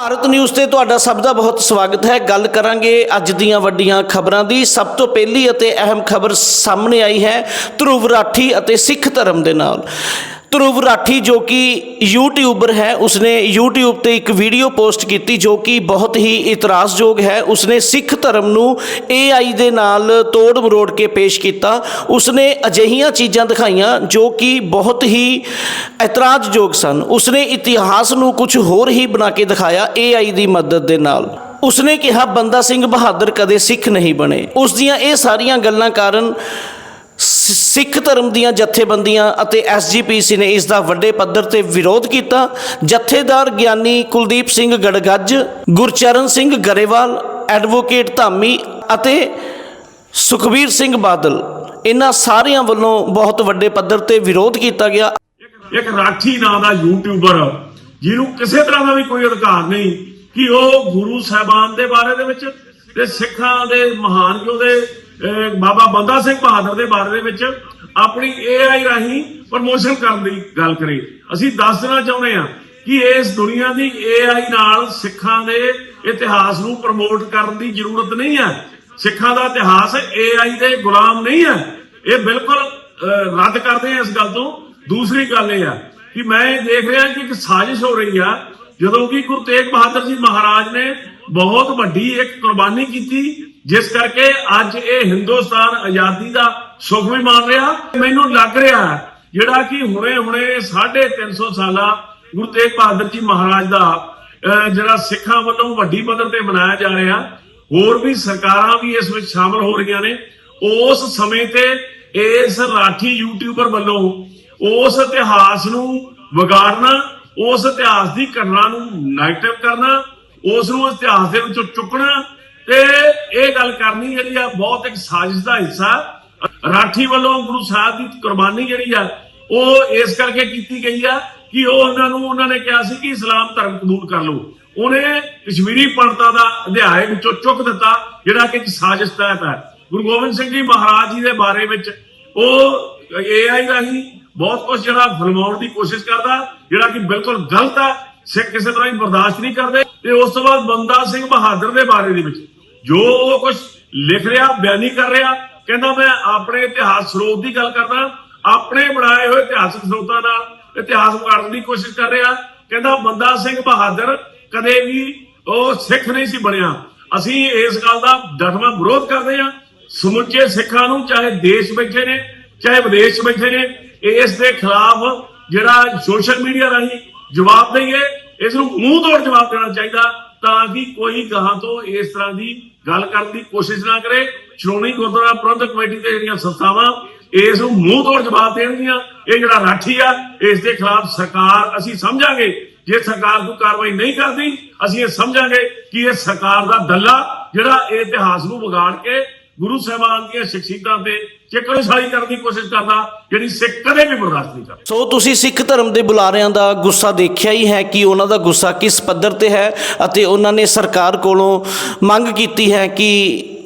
Bharat news ਤੇ ਤੁਹਾਡਾ ਸਭ ਦਾ ਬਹੁਤ ਸਵਾਗਤ ਹੈ। ਗੱਲ ਕਰਾਂਗੇ ਅੱਜ ਦੀਆਂ ਵੱਡੀਆਂ ਖਬਰਾਂ ਦੀ। ਸਭ ਤੋਂ ਪਹਿਲੀ ਅਤੇ ਅਹਿਮ ਖਬਰ ਸਾਹਮਣੇ ਆਈ ਹੈ ਧਰੁਵ ਰਾਠੀ ਅਤੇ ਸਿੱਖ ਧਰਮ ਦੇ ਨਾਲ। ਧਰੁਵ ਰਾਠੀ ਜੋ ਕਿ ਯੂਟਿਊਬਰ ਹੈ, ਉਸਨੇ YouTube ਤੇ ਇੱਕ ਵੀਡੀਓ ਪੋਸਟ ਕੀਤੀ ਜੋ ਕਿ ਬਹੁਤ ਹੀ ਇਤਰਾਜ਼ਯੋਗ ਹੈ। ਉਸਨੇ ਸਿੱਖ ਧਰਮ ਨੂੰ AI ਦੇ ਨਾਲ ਤੋੜ ਮਰੋੜ ਕੇ ਪੇਸ਼ ਕੀਤਾ। ਉਸਨੇ ਅਜਿਹੀਆਂ ਚੀਜ਼ਾਂ ਦਿਖਾਈਆਂ ਜੋ ਕਿ ਬਹੁਤ ਹੀ ਇਤਰਾਜ਼ਯੋਗ ਸਨ। ਉਸਨੇ ਇਤਿਹਾਸ ਨੂੰ ਕੁਝ ਹੋਰ ਹੀ ਬਣਾ ਕੇ ਦਿਖਾਇਆ AI ਦੀ ਮਦਦ ਦੇ ਨਾਲ। ਉਸਨੇ ਕਿਹਾ, ਬੰਦਾ ਸਿੰਘ ਬਹਾਦਰ ਕਦੇ ਸਿੱਖ ਨਹੀਂ ਬਣੇ। ਉਸ ਦੀਆਂ ਇਹ ਸਾਰੀਆਂ ਗੱਲਾਂ ਕਾਰਨ ਸਿੱਖ ਧਰਮ ਦੀਆਂ ਜਥੇਬੰਦੀਆਂ ਅਤੇ ਐਸਜੀਪੀਸੀ ਨੇ ਇਸ ਦਾ ਵੱਡੇ ਪੱਧਰ ਤੇ ਵਿਰੋਧ ਕੀਤਾ। ਜਥੇਦਾਰ ਗਿਆਨੀ ਕੁਲਦੀਪ ਸਿੰਘ ਗੜਗੱਜ, ਗੁਰਚਰਨ ਸਿੰਘ ਗਰੇਵਾਲ, ਐਡਵੋਕੇਟ ਧਾਮੀ ਅਤੇ ਸੁਖਬੀਰ ਸਿੰਘ ਬਾਦਲ, ਇਹਨਾਂ ਸਾਰਿਆਂ ਵੱਲੋਂ ਬਹੁਤ ਵੱਡੇ ਪੱਧਰ ਤੇ ਵਿਰੋਧ ਕੀਤਾ ਗਿਆ। ਇੱਕ ਰਾਠੀ ਨਾਂ ਦਾ ਯੂਟਿਊਬਰ, ਜਿਹਨੂੰ ਕਿਸੇ ਤਰ੍ਹਾਂ ਦਾ ਵੀ ਕੋਈ ਅਧਿਕਾਰ ਨਹੀਂ ਕਿ ਉਹ ਗੁਰੂ ਸਾਹਿਬਾਨ ਦੇ ਬਾਰੇ ਦੇ ਵਿੱਚ ਤੇ ਸਿੱਖਾਂ ਦੇ ਮਹਾਨ ਜੋ ਬਾਬਾ ਬੰਦਾ ਸਿੰਘ ਬਹਾਦਰ ਦੇ ਬਾਰੇ ਦੇ ਵਿੱਚ ਆਪਣੀ AI ਰਾਹੀਂ ਪ੍ਰਮੋਸ਼ਨ ਕਰਨ ਦੀ ਗੱਲ ਕਰੀ। ਅਸੀਂ ਦੱਸ ਦੇਣਾ ਚਾਹੁੰਦੇ ਹਾਂ ਕਿ ਇਸ ਦੁਨੀਆ ਦੀ AI ਨਾਲ ਸਿੱਖਾਂ ਦੇ ਇਤਿਹਾਸ ਨੂੰ ਪ੍ਰਮੋਟ ਕਰਨ ਦੀ ਜ਼ਰੂਰਤ ਨਹੀਂ ਹੈ। ਸਿੱਖਾਂ ਦਾ ਇਤਿਹਾਸ AI ਦੇ ਗੁਲਾਮ ਨਹੀਂ ਹੈ। ਇਹ ਬਿਲਕੁਲ ਰੱਦ ਕਰਦੇ ਹਾਂ ਇਸ ਗੱਲ ਤੋਂ। ਦੂਸਰੀ ਗੱਲ ਇਹ ਆ ਕਿ ਮੈਂ ਇਹ ਦੇਖ ਰਿਹਾ ਕਿ ਇੱਕ ਸਾਜ਼ਿਸ਼ ਹੋ ਰਹੀ ਆ। ਜਦੋਂ ਕਿ ਗੁਰੂ ਤੇਗ ਬਹਾਦਰ ਜੀ ਮਹਾਰਾਜ ਨੇ ਬਹੁਤ ਵੱਡੀ ਇੱਕ ਕੁਰਬਾਨੀ ਕੀਤੀ ਜਿਸ ਕਰਕੇ ਅੱਜ ਇਹ ਹਿੰਦੁਸਤਾਨ ਆਜ਼ਾਦੀ ਦਾ ਸੁਖ ਵੀ ਮਾਣ ਰਿਹਾ। ਮੈਨੂੰ ਲੱਗ ਰਿਹਾ ਜਿਹੜਾ ਕਿ ਹੁਣੇ ਹੁਣੇ 350 ਸਾਲਾ ਗੁਰੂ ਤੇਗ ਬਹਾਦਰ ਜੀ ਮਹਾਰਾਜ ਦਾ ਜਿਹੜਾ ਸਿੱਖਾਂ ਵੱਲੋਂ ਵੱਡੀ ਪੱਧਰ ਤੇ ਮਨਾਇਆ ਜਾ ਰਿਹਾ, ਹੋਰ ਵੀ ਸਰਕਾਰਾਂ ਵੀ ਇਸ ਵਿੱਚ ਸ਼ਾਮਲ ਹੋ ਰਹੀਆਂ ਨੇ। ਉਸ ਸਮੇਂ ਤੇ ਇਸ ਰਾਠੀ ਯੂਟਿਊਬਰ ਵੱਲੋਂ ਉਸ ਇਤਿਹਾਸ ਨੂੰ ਵਿਗਾੜਨਾ, ਉਸ ਇਤਿਹਾਸ ਦੀ ਘਟਨਾ ਨੂੰ ਨੈਗੇਟਿਵ ਕਰਨਾ, ਉਸ ਨੂੰ ਇਤਿਹਾਸ ਦੇ ਵਿੱਚੋਂ ਚੁੱਕਣਾ ਤੇ ਇਹ ਗੱਲ ਕਰਨੀ ਜਿਹੜੀ ਆ, ਬਹੁਤ ਇੱਕ ਸਾਜ਼ਿਸ਼ ਦਾ ਹਿੱਸਾ। ਰਾਠੀ ਵੱਲੋਂ ਗੁਰੂ ਸਾਹਿਬ ਦੀ ਕੁਰਬਾਨੀ ਜਿਹੜੀ ਆ, ਉਹ ਇਸ ਕਰਕੇ ਕੀਤੀ ਗਈ ਆ ਕਿ ਉਹ ਉਹਨਾਂ ਨੂੰ, ਉਹਨਾਂ ਨੇ ਕਿਹਾ ਸੀ ਕਿ ਇਸਲਾਮ ਧਰਮ ਕਬੂਲ ਕਰ ਲਓ। ਉਹਨੇ ਕਸ਼ਮੀਰੀ ਪੰਡਤਾਂ ਦਾ ਅਧਿਆਇ ਵਿੱਚੋਂ ਚੁੱਕ ਦਿੱਤਾ, ਜਿਹੜਾ ਕਿ ਸਾਜ਼ਿਸ਼ ਤਹਿਤ ਹੈ ਗੁਰੂ ਗੋਬਿੰਦ ਸਿੰਘ ਜੀ ਮਹਾਰਾਜ ਜੀ ਦੇ ਬਾਰੇ ਵਿੱਚ ਉਹ ਏਆਈ ਰਾਹੀਂ ਬਹੁਤ ਕੁਝ ਜਿਹੜਾ ਫਿਲਮਾਉਣ ਦੀ ਕੋਸ਼ਿਸ਼ ਕਰਦਾ, ਜਿਹੜਾ ਕਿ ਬਿਲਕੁਲ ਗਲਤ ਹੈ ਸਿੱਖ ਕਿਸੇ ਤਰ੍ਹਾਂ ਹੀ ਬਰਦਾਸ਼ਤ ਨਹੀਂ ਕਰਦੇ। ਤੇ ਉਸ ਤੋਂ ਬਾਅਦ ਬੰਦਾ ਸਿੰਘ ਬਹਾਦਰ ਦੇ ਬਾਰੇ ਦੇ ਵਿੱਚ ਜੋ ਉਹ ਕੁਝ ਲਿਖ ਰਿਹਾ, ਬਿਆਨੀ ਕਰ ਰਿਹਾ, ਕਹਿੰਦਾ ਮੈਂ ਆਪਣੇ ਇਤਿਹਾਸ ਸਰੋਤ ਦੀ ਗੱਲ ਕਰਦਾ, ਆਪਣੇ ਬਣਾਏ ਹੋਏ ਇਤਿਹਾਸਕ ਸਰੋਤਾਂ ਨਾਲ ਇਤਿਹਾਸ ਵਿਗਾੜਨ ਦੀ ਕੋਸ਼ਿਸ਼ ਕਰ ਰਿਹਾ। ਕਹਿੰਦਾ ਬੰਦਾ ਸਿੰਘ ਬਹਾਦਰ ਕਦੇ ਵੀ ਉਹ ਸਿੱਖ ਨਹੀਂ ਸੀ ਬਣਿਆ। ਅਸੀਂ ਇਸ ਗੱਲ ਦਾ ਡਟਵਾਂ ਵਿਰੋਧ ਕਰਦੇ ਹਾਂ। ਸਮੁੱਚੇ ਸਿੱਖਾਂ ਨੂੰ ਚਾਹੇ ਦੇਸ਼ ਬੈਠੇ ਨੇ, ਚਾਹੇ ਵਿਦੇਸ਼ ਬੈਠੇ ਨੇ, ਇਸ ਦੇ ਖਿਲਾਫ ਜਿਹੜਾ ਸੋਸ਼ਲ ਮੀਡੀਆ ਰਾਹੀਂ ਜਵਾਬ ਦਈਏ, ਇਸ ਨੂੰ ਮੂੰਹ ਤੋੜ ਜਵਾਬ ਦੇਣਾ ਚਾਹੀਦਾ ਤਾਂ ਕਿ ਕੋਈ ਗਾਹਾਂ ਤੋਂ ਇਸ ਤਰ੍ਹਾਂ ਦੀ ਗੱਲ ਕਰਨ ਦੀ ਕੋਸ਼ਿਸ਼ ਨਾ ਕਰੇ। ਸ਼੍ਰੋਮਣੀ ਗੁਰਦੁਆਰਾ ਪ੍ਰਬੰਧਕ ਕਮੇਟੀ ਦੇ ਜਿਹੜੀਆਂ ਸੰਸਥਾਵਾਂ, ਇਸ ਨੂੰ ਮੂੰਹ ਤੋੜ ਜਵਾਬ ਦੇਣਗੀਆਂ। ਇਹ ਜਿਹੜਾ ਰਾਠੀ ਆ, ਇਸ ਦੇ ਖਿਲਾਫ ਸਰਕਾਰ, ਅਸੀਂ ਸਮਝਾਂਗੇ, ਜੇ ਸਰਕਾਰ ਕੋਈ ਕਾਰਵਾਈ ਨਹੀਂ ਕਰਦੀ, ਅਸੀਂ ਇਹ ਸਮਝਾਂਗੇ ਕਿ ਇਹ ਸਰਕਾਰ ਦਾ ਦੱਲਾ ਜਿਹੜਾ ਇਹ ਇਤਿਹਾਸ ਨੂੰ ਵਿਗਾੜ ਕੇ ਗੁਰੂ ਸਾਹਿਬਾਨ ਦੀਆਂ ਸ਼ਖਸੀਅਤਾਂ ਤੇ ਚਿਕੜਸਾਈ ਕਰਨ ਦੀ ਕੋਸ਼ਿਸ਼ ਕਰਦਾ, ਜਿਹੜੀ ਸਿੱਖ ਕਦੇ ਵੀ ਬਰਦਾਸ਼ਤ ਨਹੀਂ ਕਰਦਾ। ਸੋ ਤੁਸੀਂ ਸਿੱਖ ਧਰਮ ਦੇ ਬੁਲਾਰਿਆਂ ਦਾ ਗੁੱਸਾ ਦੇਖਿਆ ਹੀ ਹੈ ਕਿ ਉਹਨਾਂ ਦਾ ਗੁੱਸਾ ਕਿਸ ਪੱਧਰ ਤੇ ਹੈ ਅਤੇ ਉਹਨਾਂ ਨੇ ਸਰਕਾਰ ਕੋਲੋਂ ਮੰਗ ਕੀਤੀ ਹੈ ਕਿ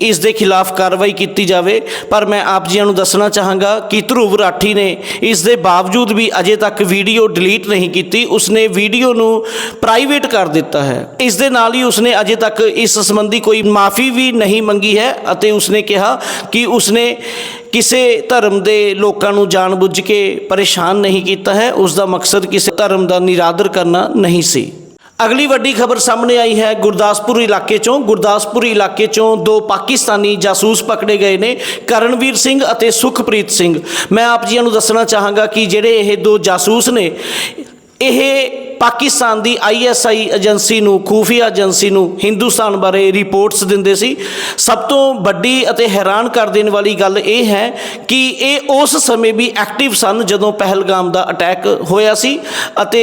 ਇਸ ਦੇ ਖਿਲਾਫ ਕਾਰਵਾਈ ਕੀਤੀ ਜਾਵੇ। ਪਰ ਮੈਂ ਆਪ ਜੀਆਂ ਨੂੰ ਦੱਸਣਾ ਚਾਹਾਂਗਾ ਕਿ ਧਰੁਵ ਰਾਠੀ ਨੇ ਇਸ ਦੇ ਬਾਵਜੂਦ ਵੀ ਅਜੇ ਤੱਕ ਵੀਡੀਓ ਡਿਲੀਟ ਨਹੀਂ ਕੀਤੀ, ਉਸਨੇ ਵੀਡੀਓ ਨੂੰ ਪ੍ਰਾਈਵੇਟ ਕਰ ਦਿੱਤਾ ਹੈ। ਇਸ ਦੇ ਨਾਲ ਹੀ ਉਸਨੇ ਅਜੇ ਤੱਕ ਇਸ ਸੰਬੰਧੀ ਕੋਈ ਮਾਫੀ ਵੀ ਨਹੀਂ ਮੰਗੀ ਹੈ ਅਤੇ ਉਸਨੇ ਕਿਹਾ ਕਿ ਉਸਨੇ ਕਿਸੇ ਧਰਮ ਦੇ ਲੋਕਾਂ ਨੂੰ ਜਾਣਬੁੱਝ ਕੇ ਪਰੇਸ਼ਾਨ ਨਹੀਂ ਕੀਤਾ ਹੈ। ਉਸ ਦਾ ਮਕਸਦ ਕਿਸੇ ਧਰਮ ਦਾ ਨਿਰਾਦਰ ਕਰਨਾ ਨਹੀਂ ਸੀ। ਅਗਲੀ ਵੱਡੀ ਖਬਰ ਸਾਹਮਣੇ ਆਈ ਹੈ। ਗੁਰਦਾਸਪੁਰ ਇਲਾਕੇ ਚੋਂ, ਗੁਰਦਾਸਪੁਰ ਇਲਾਕੇ ਚੋਂ ਦੋ ਪਾਕਿਸਤਾਨੀ ਜਾਸੂਸ ਪਕੜੇ ਗਏ ਨੇ, ਕਰਨਵੀਰ ਸਿੰਘ ਅਤੇ ਸੁਖਪ੍ਰੀਤ ਸਿੰਘ। ਮੈਂ ਆਪ ਜੀਆਂ ਨੂੰ ਦੱਸਣਾ ਚਾਹਾਂਗਾ ਕਿ ਜਿਹੜੇ ਇਹ ਦੋ ਜਾਸੂਸ ਨੇ, ਇਹ ਪਾਕਿਸਤਾਨ ਦੀ ਆਈਐਸਆਈ ਏਜੰਸੀ ਨੂੰ, ਖੂਫੀਆ ਏਜੰਸੀ ਨੂੰ ਹਿੰਦੁਸਤਾਨ ਬਾਰੇ ਰਿਪੋਰਟਸ ਦਿੰਦੇ ਸੀ। ਸਭ ਤੋਂ ਵੱਡੀ ਅਤੇ ਹੈਰਾਨ ਕਰ ਦੇਣ ਵਾਲੀ ਗੱਲ ਇਹ ਹੈ ਕਿ ਇਹ ਉਸ ਸਮੇਂ ਵੀ ਐਕਟਿਵ ਸਨ ਜਦੋਂ ਪਹਿਲਗਾਮ ਦਾ ਅਟੈਕ ਹੋਇਆ ਸੀ ਅਤੇ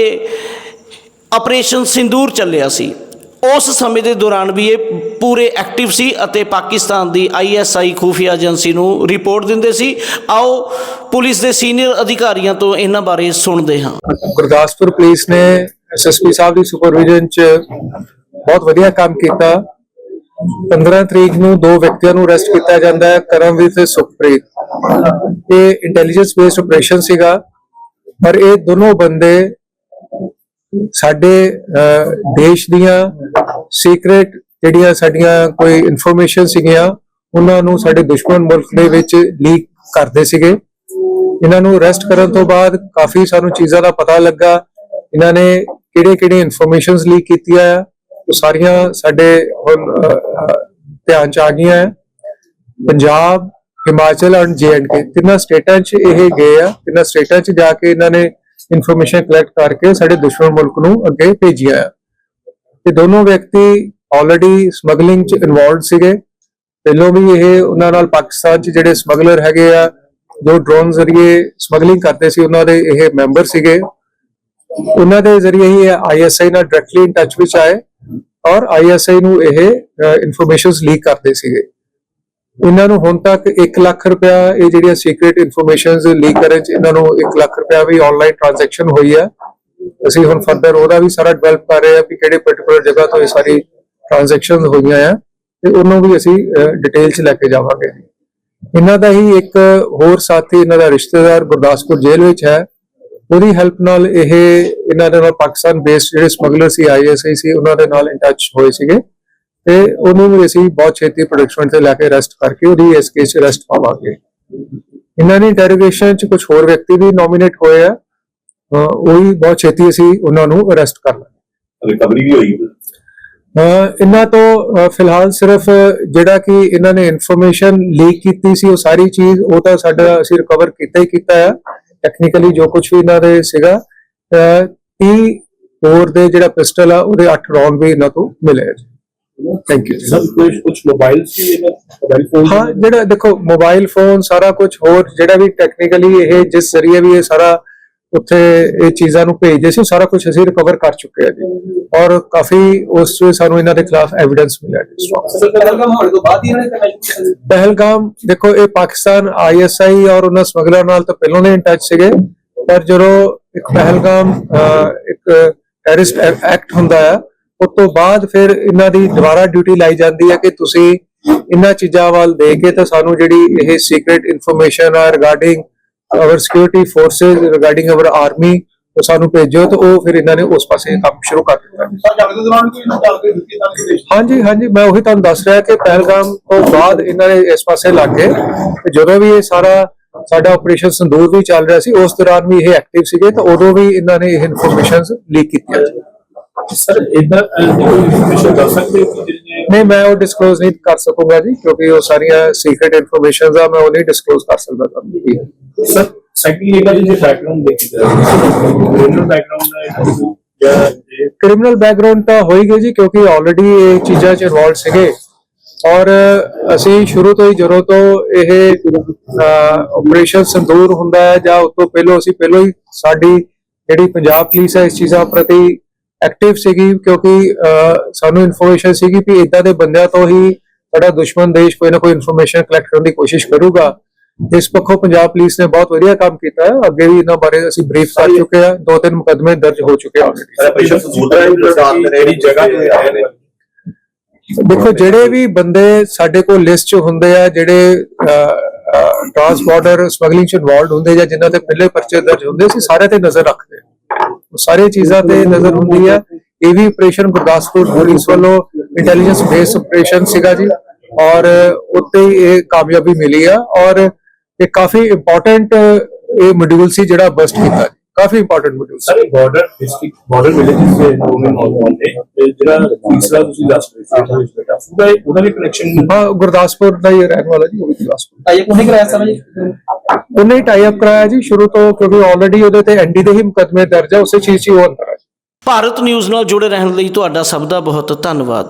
ਆਪਰੇਸ਼ਨ ਸਿੰਦੂਰ ਚੱਲਿਆ ਸੀ। ਉਸ ਸਮੇਂ ਦੇ ਦੌਰਾਨ ਵੀ ਇਹ ਪੂਰੇ ਐਕਟਿਵ ਸੀ ਅਤੇ ਪਾਕਿਸਤਾਨ ਦੀ ਆਈਐਸਆਈ ਖੂਫੀਆ ਏਜੰਸੀ ਨੂੰ ਰਿਪੋਰਟ ਦਿੰਦੇ ਸੀ। ਆਓ, ਪੁਲਿਸ ਦੇ ਸੀਨੀਅਰ ਅਧਿਕਾਰੀਆਂ ਤੋਂ ਇਹਨਾਂ ਬਾਰੇ ਸੁਣਦੇ ਹਾਂ। ਗੁਰਦਾਸਪੁਰ ਪੁਲਿਸ ਨੇ ਐਸਐਸਪੀ ਸਾਹਿਬ ਦੀ ਸੁਪਰਵਿਜ਼ਨ ਚ ਬਹੁਤ ਵਧੀਆ ਕੰਮ ਕੀਤਾ। 15 ਤਰੀਕ ਨੂੰ ਦੋ ਵਿਅਕਤੀਆਂ ਨੂੰ ਅਰੈਸਟ ਕੀਤਾ ਜਾਂਦਾ ਹੈ ਕਰਮਵੀਰ ਤੇ ਸੁਖਪ੍ਰੀਤ। ਇਹ ਇੰਟੈਲੀਜੈਂਸ ਬੇਸਡ ਆਪਰੇਸ਼ਨ ਸੀਗਾ। ਪਰ ਇਹ ਦੋਨੋਂ ਬੰਦੇ ਸਾਡੇ ਦੇਸ਼ ਦੀਆਂ ਸੀਕ੍ਰੇਟ ਜਿਹੜੀਆਂ ਸਾਡੀਆਂ ਕੋਈ ਇਨਫੋਰਮੇਸ਼ਨ ਸੀਗੀਆਂ, ਉਹਨਾਂ ਨੂੰ ਸਾਡੇ ਦੁਸ਼ਮਣ ਮੁਲਕ ਦੇ ਵਿੱਚ ਲੀਕ ਕਰਦੇ ਸੀਗੇ। ਇਹਨਾਂ ਨੂੰ ਅਰੈਸਟ ਕਰਨ ਤੋਂ ਬਾਅਦ ਕਾਫੀ ਸਾਨੂੰ ਚੀਜ਼ਾਂ ਦਾ ਪਤਾ ਲੱਗਾ। ਇਹਨਾਂ ਨੇ ਕਿਹੜੇ ਕਿਹੜੇ ਇਨਫੋਰਮੇਸ਼ਨਸ ਲੀਕ ਕੀਤੀਆਂ ਆ, ਉਹ ਸਾਰੀਆਂ ਸਾਡੇ ਹੁਣ ਧਿਆਨ ਚ ਆ ਗਈਆਂ ਹੈ ਪੰਜਾਬ, ਹਿਮਾਚਲ ਐਂਡ ਕੇ ਤਿੰਨਾਂ ਸਟੇਟਾਂ 'ਚ ਇਹ ਗਏ ਆ, ਤਿੰਨਾਂ ਸਟੇਟਾਂ 'ਚ ਜਾ ਕੇ ਇਹਨਾਂ ਨੇ ਇਨਫੋਰਮੇਸ਼ਨ ਕਲੈਕਟ ਕਰਕੇ ਸਾਡੇ ਦੁਸ਼ਮਣ ਮੁਲਕ ਨੂੰ ਅੱਗੇ ਭੇਜਿਆ ਆ ਤੇ ਦੋਨੋਂ ਵਿਅਕਤੀ ਆਲਰੇਡੀ ਸਮਗਲਿੰਗ 'ਚ ਇਨਵੋਲਡ ਸੀਗੇ। ਪਹਿਲੋਂ ਵੀ ਇਹ ਉਹਨਾਂ ਨਾਲ ਪਾਕਿਸਤਾਨ 'ਚ ਜਿਹੜੇ ਸਮਗਲਰ ਹੈਗੇ ਆ, ਜੋ ਡਰੋਨ ਜ਼ਰੀਏ ਸਮਗਲਿੰਗ ਕਰਦੇ ਸੀ, ਉਹਨਾਂ ਦੇ ਇਹ ਮੈਂਬਰ ਸੀਗੇ। ਉਹਨਾਂ ਦੇ ਜ਼ਰੀਏ ਹੀ ਆਈਐਸਆਈ ਨਾਲ ਡਾਇਰੈਕਟਲੀ ਇਨ ਟੱਚ ਵਿੱਚ ਆਏ ਔਰ ਆਈਐਸਆਈ ਨੂੰ ਇਹ ਇਨਫੋਰਮੇਸ਼ਨਸ ਲੀਕ ਕਰਦੇ ਸੀਗੇ। ਇਹਨਾਂ ਨੂੰ ਹੁਣ ਤੱਕ 1 ਲੱਖ ਰੁਪਇਆ ਇਹ ਜਿਹੜੀਆਂ ਸੀਕ੍ਰੀਟ ਇਨਫੋਰਮੇਸ਼ਨਸ ਲੀਕ ਕਰਨ ਚ, ਇਹਨਾਂ ਨੂੰ 1 ਲੱਖ ਰੁਪਇਆ ਵੀ ਆਨਲਾਈਨ ਟ੍ਰਾਂਜੈਕਸ਼ਨ ਹੋਈ ਹੈ ਅਸੀਂ ਹੁਣ ਫਰਦਰ ਉਹਦਾ ਵੀ ਸਾਰਾ ਡਿਵੈਲਪ ਕਰ ਰਹੇ ਹਾਂ ਕਿ ਕਿਹੜੇ ਪਾਰਟਿਕੂਲਰ ਜਗ੍ਹਾ ਤੋਂ ਇਹ ਸਾਰੀ ਟ੍ਰਾਂਜੈਕਸ਼ਨ ਹੋਈਆਂ ਆ ਤੇ ਉਹਨੂੰ ਵੀ ਅਸੀਂ ਡਿਟੇਲ ਚ ਲੈ ਕੇ ਜਾਵਾਂਗੇ। ਇਹਨਾਂ ਦਾ ਹੀ ਇੱਕ ਹੋਰ ਸਾਥੀ, ਇਹਨਾਂ ਦਾ ਰਿਸ਼ਤੇਦਾਰ ਗੁਰਦਾਸਪੁਰ ਜੇਲ੍ਹ ਵਿੱਚ ਹੈ। ਉਹਦੀ ਹੈਲਪ ਨਾਲ ਇਹ, ਇਹਨਾਂ ਦੇ ਨਾਲ ਪਾਕਿਸਤਾਨ ਬੇਸਡ ਜਿਹੜੇ ਸਮਗਲਰ ਸੀ ਆਈਐਸਆਈ ਸੀ, ਉਹਨਾਂ ਦੇ ਨਾਲ ਇਨ ਟੱਚ ਹੋਏ ਸੀਗੇ। ਤੇ ਉਹਨੂੰ ਵੀ ਅਸੀਂ ਬਹੁਤ ਛੇਤੀ ਪ੍ਰੋਡਕਸ਼ਨ ਤੇ ਲੈ ਕੇ ਅਰੈਸਟ ਕਰਕੇ ਉਹਦੀ ਇਸ ਕੇਸ ਚ ਅਰੈਸਟ ਪਾਵਾਂਗੇ। ਇਹਨਾਂ ਨੇ ਇੰਟਰੋਗੇਸ਼ਨ ਚ ਕੁਝ ਹੋਰ ਵਿਅਕਤੀ ਵੀ ਨੋਮੀਨੇਟ ਹੋਏ ਆ। ਉਹ ਵੀ ਬਹੁਤ ਛੇਤੀ ਅਸੀਂ ਉਹਨਾਂ ਨੂੰ ਅਰੈਸਟ ਕਰ ਲਾਂਗੇ। ਰਿਕਵਰੀ ਵੀ ਹੋਈ। ਇਹਨਾਂ ਤੋਂ ਫਿਲਹਾਲ ਸਿਰਫ ਜਿਹੜਾ ਕਿ ਇਹਨਾਂ ਨੇ ਇਨਫੋਰਮੇਸ਼ਨ ਲੀਕ ਕੀਤੀ ਸੀ ਉਹ ਸਾਰੀ ਚੀਜ਼ ਉਹ ਤਾਂ ਸਾਡਾ ਅਸੀਂ ਰਿਕਵਰ ਕੀਤਾ ਹੀ ਕੀਤਾ ਹੈ ਟੈਕਨੀਕਲੀ ਜੋ ਕੁਝ ਵੀ ਇਹਨਾਂ ਦੇ ਸੀਗਾ ਅਹ 30 ਹੋਰ ਦੇ ਜਿਹੜਾ ਪਿਸਟਲ ਆ ਉਹਦੇ 8 ਰੌਂਡ ਵੀ ਇਹਨਾਂ ਤੋਂ ਮਿਲੇ ਥੈਂਕ ਯੂ ਸਭ ਕੁਝ ਕੁਝ ਮੋਬਾਈਲ ਸੀ ਮੋਬਾਈਲ ਫੋਨ ਹਾਂ ਜਿਹੜਾ ਦੇਖੋ ਮੋਬਾਈਲ ਫੋਨ ਸਾਰਾ ਕੁਝ ਹੋਰ ਜਿਹੜਾ ਵੀ ਟੈਕਨੀਕਲੀ ਇਹ ਜਿਸ ਜ਼ਰੀਏ ਵੀ ਇਹ ਸਾਰਾ ਉੱਥੇ ਇਹ ਚੀਜ਼ਾਂ ਨੂੰ ਭੇਜਦੇ ਸੀ ਸਾਰਾ ਕੁਝ ਅਸੀਂ ਰਿਕਵਰ ਕਰ ਚੁੱਕੇ ਹਾਂ ਜੀ। ਔਰ ਕਾਫੀ ਉਸ 'ਚ ਸਾਨੂੰ ਇਹਨਾਂ ਦੇ ਖਿਲਾਫ ਐਵੀਡੈਂਸ ਮਿਲਿਆ ਜੀ। ਪਹਿਲਗਾਮ ਹੋਣ ਤੋਂ ਬਾਅਦ ਹੀ ਇਹਨਾਂ ਨੇ ਕਰਨਾ ਸ਼ੁਰੂ ਕਰ ਦਿੱਤਾ ਪਹਿਲਗਾਮ ਦੇਖੋ ਇਹ ਪਾਕਿਸਤਾਨ ਆਈਐਸਆਈ ਔਰ ਉਹਨਾਂ ਸਮਗਲਰ ਨਾਲ ਤਾਂ ਪਹਿਲਾਂ ਦੇ ਟੱਚ ਸੀਗੇ ਪਰ ਜਦੋਂ ਇੱਕ ਪਹਿਲਗਾਮ ਇੱਕ ਟੈਰਰਿਸਟ ਐਕਟ ਹੁੰਦਾ ਹੈ ਉਸ ਤੋਂ ਬਾਅਦ ਫਿਰ ਇਹਨਾਂ ਦੀ ਦੁਬਾਰਾ ਡਿਊਟੀ ਲਾਈ ਜਾਂਦੀ ਹੈ ਕਿ ਤੁਸੀਂ ਇਹਨਾਂ ਚੀਜ਼ਾਂ ਵੱਲ ਦੇ ਕੇ ਤਾਂ ਸਾਨੂੰ ਜਿਹੜੀ ਇਹ ਸੀਕ੍ਰੀਟ ਇਨਫੋਰਮੇਸ਼ਨ ਆ regarding our security forces regarding our army ਉਹ ਸਾਨੂੰ ਭੇਜੋ ਤਾਂ ਉਹ ਫਿਰ ਇਹਨਾਂ ਨੇ ਉਸ ਪਾਸੇ ਕੰਮ ਸ਼ੁਰੂ ਕਰ ਦਿੱਤਾ। ਹਾਂਜੀ ਹਾਂਜੀ ਮੈਂ ਉਹੀ ਤੁਹਾਨੂੰ ਦੱਸ ਰਿਹਾ ਕਿ ਪਹਿਲਗਾਮ ਤੋਂ ਬਾਅਦ ਇਹਨਾਂ ਨੇ ਇਸ ਪਾਸੇ ਲੱਗ ਗਏ। ਤੇ ਜਦੋਂ ਵੀ ਇਹ ਸਾਰਾ ਸਾਡਾ ਆਪਰੇਸ਼ਨ ਸੰਦੂਰ ਵੀ ਚੱਲ ਰਿਹਾ ਸੀ ਉਸ ਦੌਰਾਨ ਵੀ ਇਹ ਐਕਟਿਵ ਸੀਗੇ ਤਾਂ ਉਦੋਂ ਵੀ ਇਹਨਾਂ ਨੇ ਇਹ ਇਨਫੋਰਮੇਸ਼ਨਸ ਲੀਕ ਕੀਤੀਆਂ। ਸੀ ਸਰ ਇਨਫੋਰਮੇਸ਼ਨ ਸਕਦੇ ਹੋ ਨਹੀਂ ਮੈਂ ਉਹ ਡਿਸਕਲੋਜ਼ ਨਹੀਂ ਕਰ ਸਕੂੰਗਾ ਜੀ ਕਿਉਂਕਿ ਉਹ ਸਾਰੀਆਂ ਸੀਕ੍ਰੀਟ ਇਨਫੋਰਮੇਸ਼ਨਸ ਆ ਮੈਂ ਉਹ ਨਹੀਂ ਡਿਸਕਲੋਜ਼ ਕਰ ਸਕਦਾ ਤੁਹਾਨੂੰ ਸਰ ਸੈਕੰਡਲੀ ਇਹਦਾ ਜੇ ਬੈਕਗ੍ਰਾਉਂਡ ਦੇਖੀਦਾ ਕ੍ਰਿਮੀਨਲ ਬੈਕਗ੍ਰਾਉਂਡ ਹੈ ਜਾਂ ਇਹ ਕ੍ਰਿਮੀਨਲ ਬੈਕਗ੍ਰਾਉਂਡ ਤਾਂ ਹੋਏਗੀ ਜੀ ਕਿਉਂਕਿ ਆਲਰੇਡੀ ਇਹ ਚੀਜ਼ਾਂ 'ਚ ਇਨਵੋਲਡ ਸੀਗੇ। ਔਰ ਅਸੀਂ ਸ਼ੁਰੂ ਤੋਂ ਹੀ ਜਦੋਂ ਤੋਂ ਇਹ ਆਪਰੇਸ਼ਨ ਸੰਦੂਰ ਹੁੰਦਾ ਹੈ ਜਾਂ ਉਸ ਤੋਂ ਪਹਿਲਾਂ ਅਸੀਂ ਪਹਿਲਾਂ ਹੀ ਸਾਡੀ ਜਿਹੜੀ ਪੰਜਾਬ ਪੁਲਿਸ ਹੈ ਇਸ ਚੀਜ਼ਾਂ ਪ੍ਰਤੀ ਐਕਟਿਵ ਸੀਗੀ ਕਿਉਂਕਿ ਸਾਨੂੰ ਇਨਫੋਰਮੇਸ਼ਨ ਸੀਗੀ ਕਿ ਇਦਾਂ ਦੇ ਬੰਦਿਆਂ ਤੋਂ ਹੀ ਸਾਡਾ ਦੁਸ਼ਮਣ ਦੇਸ਼ ਕੋਈ ਨਾ ਕੋਈ ਇਨਫੋਰਮੇਸ਼ਨ ਕਲੈਕਟ ਕਰਨ ਦੀ ਕੋਸ਼ਿਸ਼ ਕਰੂਗਾ। ਇਸ ਪੱਖੋਂ ਪੰਜਾਬ ਪੁਲਿਸ ਨੇ ਬਹੁਤ ਵਧੀਆ ਕੰਮ ਕੀਤਾ ਹੈ। ਅੱਗੇ ਵੀ ਇਹਨਾਂ ਬਾਰੇ ਅਸੀਂ ਬਰੀਫ ਕਰ ਚੁੱਕੇ ਹਾਂ। ਦੋ ਤਿੰਨ ਮੁਕੱਦਮੇ ਦਰਜ ਹੋ ਚੁੱਕੇ ਹਨ। ਦੇਖੋ ਜਿਹੜੇ ਵੀ ਬੰਦੇ ਸਾਡੇ ਕੋਲ ਲਿਸਟ 'ਚ ਹੁੰਦੇ ਆ ਜਿਹੜੇ ਟ੍ਰਾਂਸ ਬਾਰਡਰ ਸਮਗਲਿੰਗ 'ਚ ਇਨਵੋਲਡ ਹੁੰਦੇ ਜਾਂ ਜਿਨ੍ਹਾਂ ਤੇ ਪਹਿਲੇ ਪਰਚੇ ਦਰਜ ਹੁੰਦੇ ਸੀ ਸਾਰੇ ਤੇ ਨਜ਼ਰ ਰੱਖਦੇ ਆ। ਉਹ ਸਾਰੀ ਚੀਜ਼ਾਂ ਤੇ ਨਜ਼ਰ ਹੁੰਦੀ ਹੈ ਇਹ ਵੀ ਆਪਰੇਸ਼ਨ ਗੁਰਦਾਸਪੁਰ ਪੁਲਿਸ ਵੱਲੋਂ ਇੰਟੈਲੀਜੈਂਸ ਬੇਸ ਆਪਰੇਸ਼ਨ ਸੀਗਾ ਜੀ। ਔਰ ਉੱਤੇ ਇਹ ਕਾਮਯਾਬੀ ਮਿਲੀ ਆ। ਔਰ ਇਹ ਕਾਫੀ ਇੰਪੋਰਟੈਂਟ ਇਹ ਮੋਡਿਊਲ ਸੀ ਜਿਹੜਾ ਬਸਟ ਕੀਤਾ ਕਾਫੀ ਇੰਪੋਰਟੈਂਟ ਮੋਡਿਊਲ ਸੀ sir border district border villages ਦੇ ਦੋਵੇਂ ਨੌਜਵਾਨ ਨੇ ਤੇ ਜਿਹੜਾ ਤੀਸਰਾ ਤੁਸੀਂ ਦੱਸ ਰਹੇ ਸੀ ਬੇਟਾ ਉਹਦਾ ਉਹਦਾ ਵੀ ਕਨੈਕਸ਼ਨ ਹਾਂ ਗੁਰਦਾਸਪੁਰ ਦਾ ਹੀ ਰਹਿਣ ਵਾਲਾ ਜੀ ਉਹ ਵੀ ਗੁਰਦਾਸਪੁਰ। ਇਹ ਕੋਈ ਨਹੀਂ ਕਰਾਇਆ ਸਮਝ ਉਹਨੇ ਹੀ ਟਾਈ ਅਪ ਕਰਾਇਆ ਜੀ ਸ਼ੁਰੂ ਤੋਂ ਕਿਉਂਕਿ ਆਲਰੇਡੀ ਉਹਦੇ ਤੇ ਐਨਡੀ ਦੇ ਹੀ ਮੁਕੱਦਮੇ ਦਰਜ ਹੈ ਉਸੇ ਚੀਜ਼ 'ਚ ਹੀ ਉਹ ਅੰਦਰ ਹੈ ਭਾਰਤ ਨਿਊਜ਼ ਨਾਲ ਜੁੜੇ ਰਹਿਣ ਲਈ ਤੁਹਾਡਾ ਸਭ ਦਾ ਬਹੁਤ ਧੰਨਵਾਦ।